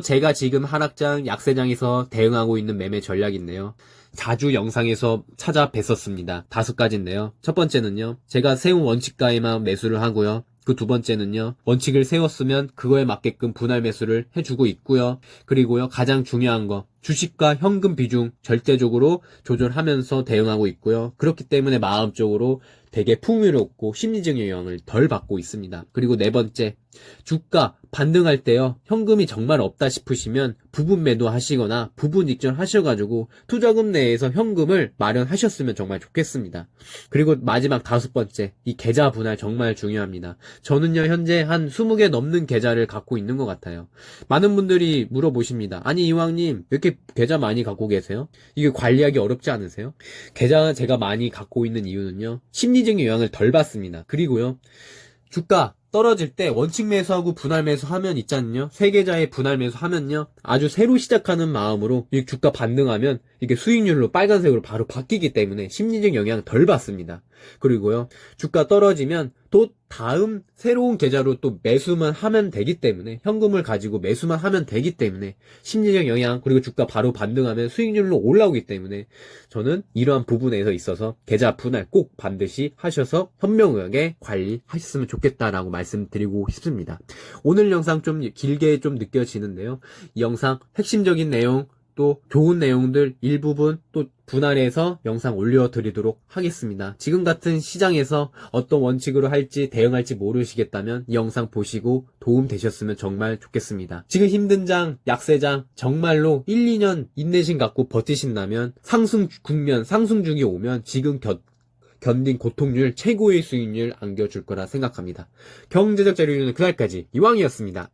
제가 지금 한학장 약세장에서 대응하고 있는 매매 전략인데요. 자주 영상에서 찾아뵀었습니다. 다섯 가지인데요. 첫 번째는요. 제가 세운 원칙가에만 매수를 하고요. 그 두 번째는요. 원칙을 세웠으면 그거에 맞게끔 분할 매수를 해주고 있고요. 그리고요. 가장 중요한 거. 주식과 현금 비중 절대적으로 조절하면서 대응하고 있고요. 그렇기 때문에 마음적으로 되게 풍요롭고 심리적인 영향을 덜 받고 있습니다. 그리고 네 번째, 주가 반등할 때요, 현금이 정말 없다 싶으시면 부분 매도 하시거나 부분 익전 하셔가지고 투자금 내에서 현금을 마련하셨으면 정말 좋겠습니다. 그리고 마지막 다섯 번째, 이 계좌 분할 정말 중요합니다. 저는요, 현재 한 20개 넘는 계좌를 갖고 있는 것 같아요. 많은 분들이 물어보십니다. 아니, 이왕님, 왜 이렇게 계좌 많이 갖고 계세요? 이게 관리하기 어렵지 않으세요? 계좌 제가 많이 갖고 있는 이유는요, 심리적인 영향을 덜 받습니다. 그리고요, 주가 떨어질 때 원칙 매수하고 분할 매수하면 있잖아요. 세 계좌에 분할 매수하면요. 아주 새로 시작하는 마음으로 이 주가 반등하면 이게 수익률로 빨간색으로 바로 바뀌기 때문에 심리적 영향 덜 받습니다. 그리고요. 주가 떨어지면 또 다음 새로운 계좌로 또 매수만 하면 되기 때문에 현금을 가지고 매수만 하면 되기 때문에 심리적 영향 그리고 주가 바로 반등하면 수익률로 올라오기 때문에 저는 이러한 부분에서 있어서 계좌 분할 꼭 반드시 하셔서 현명하게 관리하셨으면 좋겠다라고 말씀드리고 싶습니다. 오늘 영상 좀 길게 좀 느껴지는데요. 이 영상 핵심적인 내용 또 좋은 내용들 일부분 또 분할해서 영상 올려드리도록 하겠습니다. 지금 같은 시장에서 어떤 원칙으로 할지 대응할지 모르시겠다면 이 영상 보시고 도움 되셨으면 정말 좋겠습니다. 지금 힘든 장, 약세장 정말로 1, 2년 인내심 갖고 버티신다면 상승 국면, 상승 중이 오면 지금 곁 견딘 고통률 최고의 수익률 안겨줄 거라 생각합니다. 경제적 자료는 그날까지 이왕이었습니다.